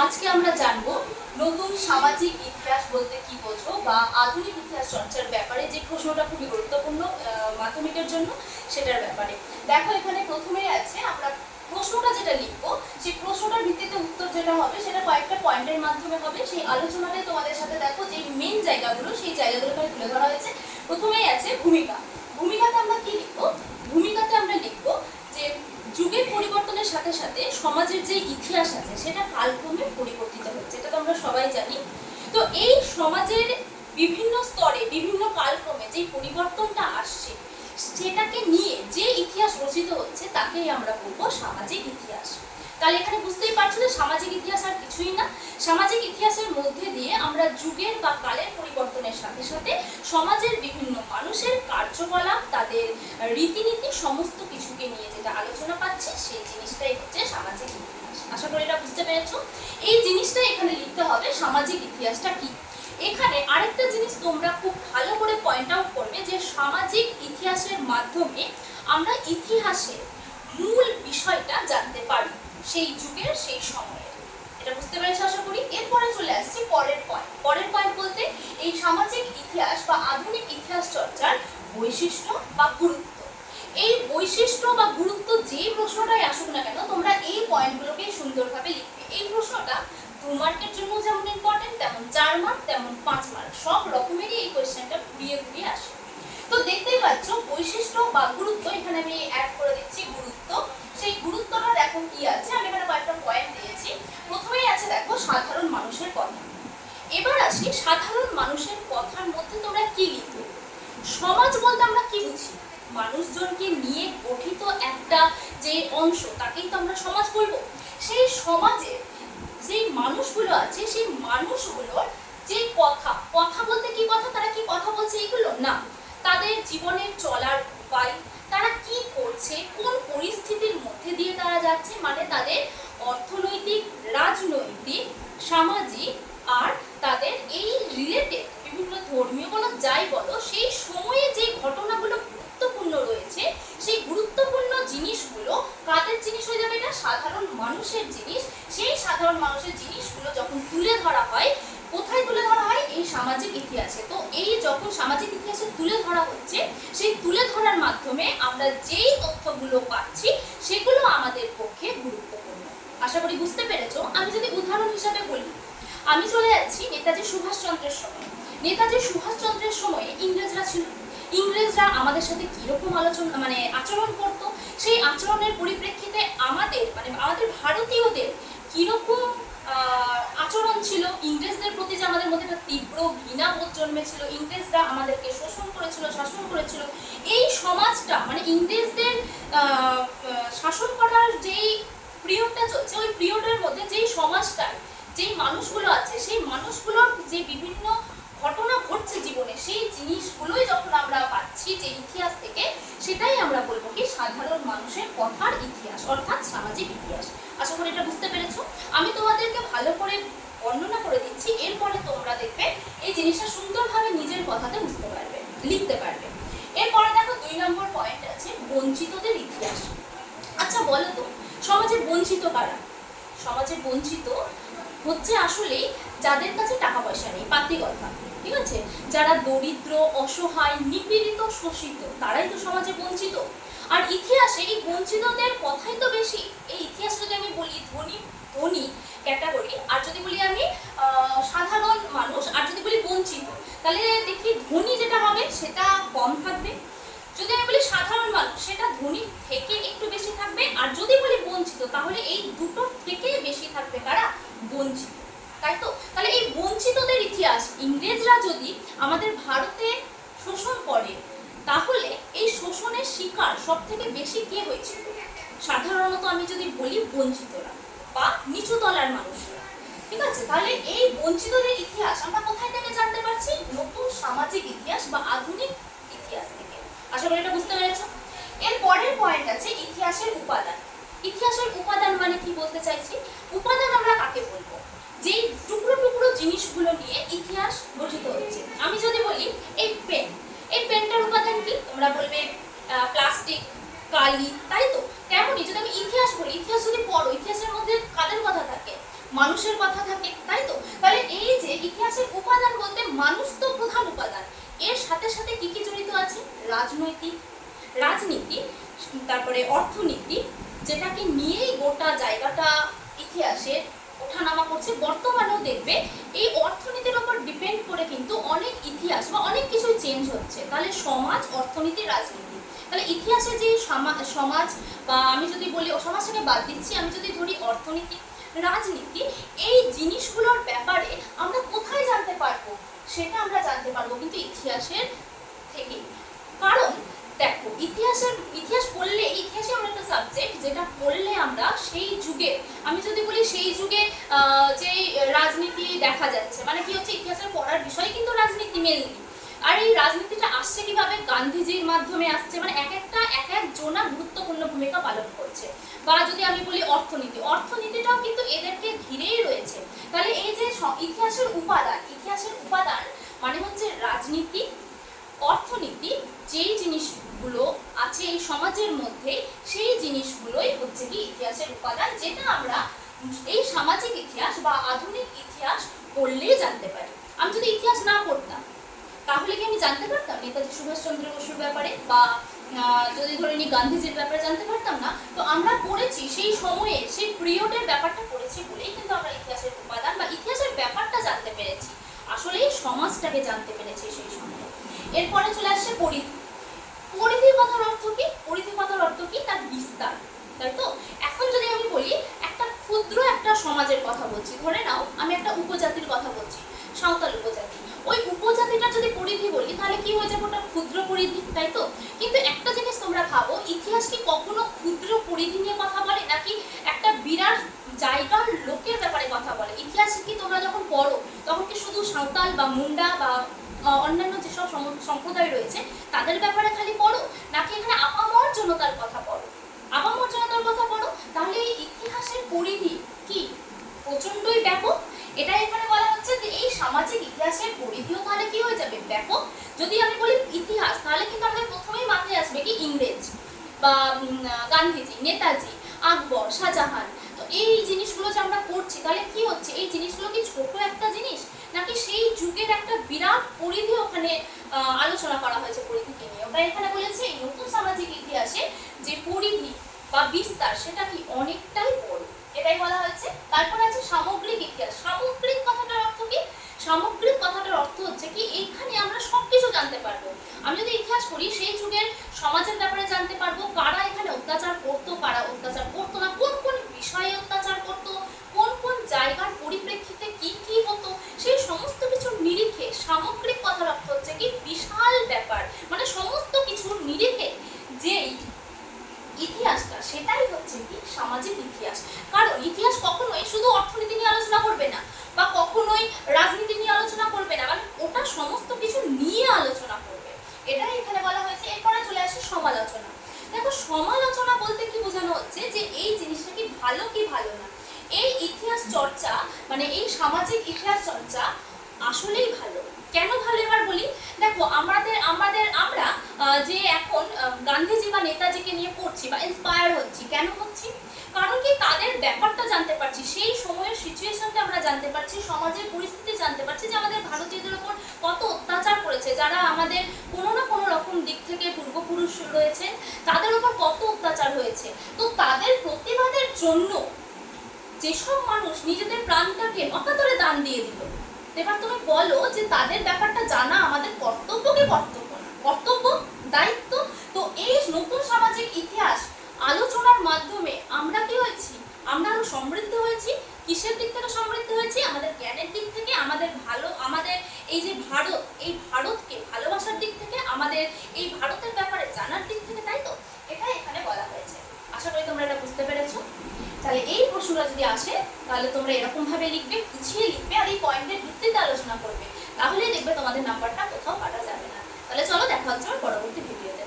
আজকে আমরা জানব নতুন সামাজিক ইতিহাস বলতে কি বোঝো বা আধুনিক ইতিহাস চর্চার ব্যাপারে যে প্রশ্নটা খুবই গুরুত্বপূর্ণ মাধ্যমিকের জন্য সেটার ব্যাপারে। দেখো, এখানে প্রথমেই আছে, আমরা প্রশ্নটা যেটা লিখব, সেই প্রশ্নটার ভিত্তিতে উত্তর যেটা হবে, সেটা কয়েকটা পয়েন্টের মাধ্যমে হবে। সেই আলোচনাটাই তোমাদের সাথে দেখো যে মেন জায়গাগুলো, সেই জায়গাগুলো তুলে ধরা হয়েছে। প্রথমেই আছে ভূমিকা ভূমিকাতে আমরা কি লিখব ভূমিকাতে আমরা লিখব যে যুগের পরিবর্তনের সাথে সাথে, সমাজের যে ইতিহাস আছে, সেটা কালক্রমে পরিবর্তিত হচ্ছে, এটা তো আমরা সবাই জানি। তো এই সমাজের বিভিন্ন স্তরে, বিভিন্ন কালক্রমে যে পরিবর্তনটা আসছে, সেটাকে নিয়ে যে ইতিহাস রচিত হচ্ছে, তাকেই আমরা বলব সামাজিক ইতিহাস। তাহলে এখানে বুঝতেই পারছ যে সামাজিক ইতিহাস আর কিছুই না। সামাজিক ইতিহাসের মধ্যে দিয়ে আমরা যুগের বা কালের পরিবর্তনের সাথে সাথে সমাজের বিভিন্ন মানুষের কার্যকলাপ, তাদের রীতিনীতি, সমস্ত কিছুকে নিয়ে যেটা আলোচনা পাচ্ছে, সেই জিনিসটাই হচ্ছে সামাজিক ইতিহাস। আশা করি এটা বুঝতে পেরেছ? এই জিনিসটা এখানে লিখতে হবে, সামাজিক ইতিহাসটা কি? এখানে আরেকটা জিনিস তোমরা খুব ভালো করে পয়েন্ট আউট করবে যে সামাজিক ইতিহাসের মাধ্যমে আমরা ইতিহাসের মূল বিষয়টা জানতে পারি। সেই যুগের সেই সময়ের। এটা বুঝতে পেরেছ আশা করি? এরপরে চলে আসছি পরের পয়েন্ট পরের পয়েন্ট বলতে এই সামাজিক ইতিহাস বা আধুনিক ইতিহাস চর্চার বৈশিষ্ট্য বা গুরুত্ব। এই বৈশিষ্ট্য বা গুরুত্ব যে প্রশ্নটাই আসুক না কেন, তোমরা এই পয়েন্টগুলোকে সুন্দরভাবে লিখবে। এই প্রশ্নটা দু মার্কের জন্য যেমন ইম্পর্টেন্ট তেমন চার মার্ক তেমন পাঁচ মার্ক সব রকমেরই এই কোয়েশ্চেনটা ঘুরিয়ে ঘুরিয়ে আসে। তো দেখতেই পাচ্ছ, বৈশিষ্ট্য বা গুরুত্ব এখানে আমি অ্যাড করে দিচ্ছি, গুরুত্ব সেই গুরুত্বটা দেখো কি আছে? আমি এখানে কয়েকটা পয়েন্ট দিয়েছি। প্রথমেই আছে দেখো সাধারণ মানুষের কথা। এবার আসি সাধারণ মানুষের কথার মধ্যে তোমরা কি লিখবে? সমাজ বলতে আমরা কি বুঝি? মানুষজনকে নিয়ে গঠিত একটা যে অংশ, তাকেই তো আমরা সমাজ বলব। সেই সমাজের যে মানুষগুলো আছে, সেই মানুষগুলোর যে কথা কথা বলতে কি কথা? তারা কি কথা বলছে এগুলো? না। তাদের জীবনের চলার উপায়, তারা কি করছে, কোন পরিস্থিতির যাচ্ছে মানে তাদের অর্থনৈতিক, রাজনৈতিক, সামাজিক আর তাদের এই রিলেটেড বিভিন্ন ধর্মীয় বলো যাই বলো, সেই সময়ে যে ঘটনাগুলো গুরুত্বপূর্ণ রয়েছে, সেই গুরুত্বপূর্ণ জিনিসগুলো কাদের জিনিস হয়ে যাবে? এটা সাধারণ মানুষের জিনিস। সেই সাধারণ মানুষের জিনিসগুলো যখন তুলে ধরা হয় কোথায় তুলে ধরা হয় এই সামাজিক ইতিহাসে। তো এই যখন সামাজিক ইতিহাসে তুলে ধরা হচ্ছে, সেই তুলে ধরার মাধ্যমে আমরা যেই তথ্যগুলো পাচ্ছি, সেগুলো আমাদের পক্ষে গুরুত্বপূর্ণ। আশা করি বুঝতে পেরেছ? আমি যদি উদাহরণ হিসাবে বলি, আমি চলে যাচ্ছি নেতাজি সুভাষচন্দ্রের সময়। নেতাজি সুভাষচন্দ্রের সময়ে ইংরেজরা ছিল ইংরেজরা আমাদের সাথে কীরকম আলোচনা মানে আচরণ করতো? সেই আচরণের পরিপ্রেক্ষিতে আমাদের মানে আমাদের ভারতীয়দের কীরকম আহ, আচরণ ছিল ইংরেজদের প্রতি যে আমাদের মধ্যে একটা তীব্র ঘৃণাবোধ জন্মেছিল। ইংরেজরা আমাদেরকে শোষণ করেছিল, শাসন করেছিল। এই সমাজটা মানে ইংরেজদের শাসন করার যেই পিরিয়ডটা চলছে ওই পিরিয়ডের মধ্যে যেই সমাজটার যেই মানুষগুলো আছে, সেই মানুষগুলোর যে বিভিন্ন ঘটনা ঘটছে জীবনে, সেই জিনিসগুলোই যখন আমরা পাচ্ছি যে ইতিহাস থেকে, সেটাই আমরা বলব কি সাধারণ মানুষের কথার ইতিহাস, অর্থাৎ সামাজিক ইতিহাস। আশা করি এটা বুঝতে পেরেছ। আমি তোমাদেরকে ভালো করে বর্ণনা করে দিচ্ছি। এই জিনিসটা সুন্দরভাবে নিজের কথাতে বুঝতে পারবে, লিখতে পারবে। এরপরে দেখো দুই নম্বর পয়েন্ট আছে বঞ্চিতদের ইতিহাস। আচ্ছা বলো তো, সমাজে বঞ্চিত কারা? সমাজে বঞ্চিত হচ্ছে আসলে যাদের কাছে টাকা পয়সা নেই, পাতি কথা, ঠিক আছে? যারা দরিদ্র, অসহায়, নিপীড়িত, শোষিত, তারাই তো সমাজে বঞ্চিত। আর ইতিহাসে এই বঞ্চিতদের কথাই তো বেশি এই ইতিহাস যদি আমি বলি ধনী ধনী ক্যাটাগরি আর যদি বলি আমি আহ, সাধারণ মানুষ আর যদি বলি বঞ্চিত তাহলে দেখি ধনী যেটা হবে সেটা কম থাকবে যদি আমি বলি সাধারণ মানুষ সেটা ধনী থেকে একটু বেশি থাকবে আর যদি বলি বঞ্চিত তাহলে এই দুটো থেকে বেশি থাকবে কারা বঞ্চিত তাই তো তাহলে এই বঞ্চিতদের ইতিহাস ইংরেজরা যদি আমাদের ভারতে শোষণ করে, তাহলে এই শোষণের শিকার সব থেকে বেশি কে হয়েছিল সাধারণত আমি যদি বলি বঞ্চিতরা বা নিচু তলার মানুষরা। ঠিক আছে? তাহলে এই বঞ্চিতদের ইতিহাস আমরা কোথায় থেকে জানতে পারছি? নতুন সামাজিক ইতিহাস বা আধুনিক ইতিহাস থেকে। আশা করি এটা বুঝতে পেরেছ? এর পরের পয়েন্ট আছে ইতিহাসের উপাদান। ইতিহাসের উপাদান মানে কি বলতে চাইছি? উপাদান আমরা কাকে বলব? যেই টুকরো টুকরো জিনিসগুলো নিয়ে ইতিহাস গঠিত হচ্ছে। আমি যদি বলি, এই পেন এই পেনটার উপাদান কি? তোমরা বলবে প্লাস্টিক কালি, তাই তো? তেমনই যদি আমি ইতিহাস বলি, ইতিহাস যদি পড়ো, ইতিহাসের মধ্যে কাদের কথা থাকে? মানুষের কথা থাকে, তাই তো? তাহলে এই যে ইতিহাসের উপাদান বলতে মানুষ তো প্রধান উপাদান। এর সাথে সাথে কি কি জড়িত আছে? রাজনৈতিক, রাজনীতি, তারপরে অর্থনীতি, যেটাকে নিয়েই গোটা জায়গাটা ইতিহাসের ওঠানামা করছে। বর্তমানেও দেখবে এই অর্থনীতির ওপর ডিপেন্ড করে কিন্তু অনেক ইতিহাস বা অনেক কিছু চেঞ্জ হচ্ছে। তাহলে সমাজ, অর্থনীতি, রাজনীতি। তাহলে ইতিহাসে যে সমা- সমাজ বা আমি যদি বলি সমাজটাকে বাদ দিচ্ছি, আমি যদি ধরি অর্থনীতি, রাজনীতি, এই জিনিসগুলোর ব্যাপারে আমরা কোথায় জানতে পারব? সেটা আমরা জানতে পারব কিন্তু ইতিহাসের থেকে কারণ দেখো, ইতিহাসের, ইতিহাস পড়লে ইতিহাসে আমরা একটা সাবজেক্ট যেটা পড়লে আমরা সেই যুগে, আমি যদি বলি সেই যুগে যেই রাজনীতি দেখা যাচ্ছে মানে কি হচ্ছে, ইতিহাসের পড়ার বিষয় কিন্তু রাজনীতি মেনলি আর এই রাজনীতিটা আসছে কীভাবে? গান্ধীজির মাধ্যমে আসছে মানে এক একটা, এক এক জোনা গুরুত্বপূর্ণ ভূমিকা পালন করছে। বা যদি আমি বলি অর্থনীতি, অর্থনীতিটাও কিন্তু এদেরকে ঘিরেই রয়েছে। তাহলে এই যে ইতিহাসের উপাদান ইতিহাসের উপাদান মানে হচ্ছে রাজনীতি অর্থনীতি যেই জিনিসগুলো আছে এই সমাজের মধ্যে, সেই জিনিসগুলোই হচ্ছে কি ইতিহাসের উপাদান, যেটা আমরা এই সামাজিক ইতিহাস বা আধুনিক ইতিহাস পড়লেই জানতে পারি। আমি যদি ইতিহাস না পড়তাম, তাহলে কি আমি জানতে পারতাম? নেতাজি সুভাষচন্দ্র বসুর ব্যাপারে বা যদি ধরে নিই গান্ধীজির ব্যাপারে জানতে পারতাম না, তো আমরা পড়েছি সেই সময়ে, সেই পিরিয়ডের ব্যাপারটা পড়েছি বলেই কিন্তু আমরা ইতিহাসের উপাদান বা ইতিহাসের ব্যাপারটা জানতে পেরেছি। আসলে সমাজটাকে জানতে পেরেছি সেই সময়ে। এরপরে চলে আসছে পরিধি। পরিধি কথার অর্থ কি? পরিধি কথার অর্থ কি? তার বিস্তার। তাই তো? এখন যদি আমি বলি, একটা ক্ষুদ্র একটা সমাজের কথা বলছি। ধরে নাও, আমি একটা উপজাতির কথা বলছি, সাঁওতাল উপজাতি। ওই উপজাতিটা যদি পরিধি বলি, তাহলে কি হয়ে যাবে ওটা ক্ষুদ্র পরিধি, তাই তো? কিন্তু একটা জিনিস তোমরা ভাবো, ইতিহাস কি কখনো ক্ষুদ্র পরিধি নিয়ে কথা বলে, নাকি একটা বিরাট জায়গার লোকের ব্যাপারে কথা বলে? ইতিহাস কি তোমরা যখন পড়ো, তখন কি শুধু সাঁওতাল বা মুন্ডা বা অন্যান্য যেসব সম্প্রদায় রয়েছে, তাদের ব্যাপারে খালি পড়ো, নাকি এখানে আপামর জনতার কথা পড়ো? আপামর জনতার কথা পড়ো? তাহলে এই ইতিহাসের পরিধি কি? প্রচন্ডই ব্যাপক। এটা এখানে বলা হচ্ছে যে এই সামাজিক ইতিহাসের পরিধিও তাহলে কি হয়ে যাবে? ব্যাপক। যদি আমি বলি ইতিহাস, তাহলে কিন্তু আমাদের প্রথমেই মাথায় আসবে কি? ইংরেজ বা গান্ধীজি, নেতাজি, আকবর, শাহজাহান। তো এই জিনিসগুলো যে আমরা করছি তাহলে কি হচ্ছে? এই জিনিসগুলো কি ছোট একটা জিনিস নাকি সেই যুগের একটা বিরাট পরিধি ওখানে আলোচনা করা হয়েছে পরিধিকে নিয়ে। ওটা এখানে বলেছে এই নতুন সামাজিক ইতিহাসে যে পরিধি বা বিস্তার, সেটা কি অনেকটাই বড়? এটাই বলা হয়েছে। তারপরে আছে সামগ্রিক ইতিহাস। সামগ্রিক কথাটার অর্থ কি? সামগ্রিক কথাটার অর্থ হচ্ছে কি এইখানে আমরা সবকিছু জানতে পারব। আমি যদি ইতিহাস করি সেই যুগের সমাজের ব্যাপারে জানতে পারব, কারা এখানে অত্যাচার করতো, কারা অত্যাচার করতো না কোন কোন বিষয়ে অত্যাচার করতো কোন কোন জায়গার পরিপ্রেক্ষিতে কি কি হতো সেই সমস্ত কিছুর নিরিখে সামগ্রিক কথার অর্থ হচ্ছে কি বিশাল ব্যাপার মানে সমস্ত কিছুর নিরিখে যেই ইতিহাসটা সেটাই হচ্ছে কি সামাজিক ইতিহাস। কারণ ইতিহাস কখনোই শুধু অর্থনীতি নিয়ে আলোচনা করবে না, বা কখনোই রাজনীতি নিয়ে আলোচনা করবে না মানে ওটা সমস্ত কিছু নিয়ে আলোচনা করবে। এটাই এখানে বলা হয়েছে। এরপরে চলে আসে সমালোচনা। দেখো, সমালোচনা বলতে কি বোঝানো হচ্ছে যে এই জিনিসটা কি ভালো কি ভালো না? এই ইতিহাস চর্চা মানে এই সামাজিক ইতিহাস চর্চা আসলেই ভালো। কেন ভালো এবার বলি? দেখো, আমাদের আমাদের, আমরা যে এখন গান্ধীজি বা নেতাজিকে নিয়ে পড়ছি বা ইন্সপায়ার হচ্ছি, কেন হচ্ছি? কারণ কি তাদের ব্যাপারটা জানতে পারছি, সেই সময়ের সিচুয়েশনটা আমরা জানতে পারছি, সমাজের পরিস্থিতি জানতে পারছি যে আমাদের ভারতীয়দের উপর কত অত্যাচার করেছে, যারা আমাদের কোনো না কোনো রকম দিক থেকে পূর্বপুরুষ রয়েছে, তাদের উপর কত অত্যাচার হয়েছে। তো তাদের প্রতিবাদের জন্য যেসব মানুষ নিজেদের প্রাণটাকে অকাতরে দান দিয়ে দিল এবার তুমি বলো যে তাদের ব্যাপারটা জানা আমাদের কর্তব্য কি কর্তব্য কর্তব্য, দায়িত্ব? তো এই নতুন সামাজিক ইতিহাস আলোচনার মাধ্যমে আমরা কি হয়েছি? আমরা আরও সমৃদ্ধ হয়েছি? কিসের দিক থেকে সমৃদ্ধ হয়েছি? আমাদের জ্ঞানের দিক থেকে? আমাদের ভালো, আমাদের এই যে ভারত, এই ভারতকে ভালোবাসার দিক থেকে? আমাদের এই ভারতের ব্যাপারে জানার দিক থেকে তাই তো এটাই এখানে বলা হয়েছে আশা করি তোমরা এটা বুঝতে পেরেছ তাহলে এই প্রশ্নটা যদি আসে, তাহলে তোমরা এরকম ভাবে লিখবে, গুছিয়ে লিখবে আর এই পয়েন্টের ভিত্তিতে আলোচনা করবে। তাহলে দেখবে তোমাদের নাম্বারটা কোথাও কাটা যাবে না। তাহলে চলো দেখা হচ্ছে পরবর্তী ভিডিওতে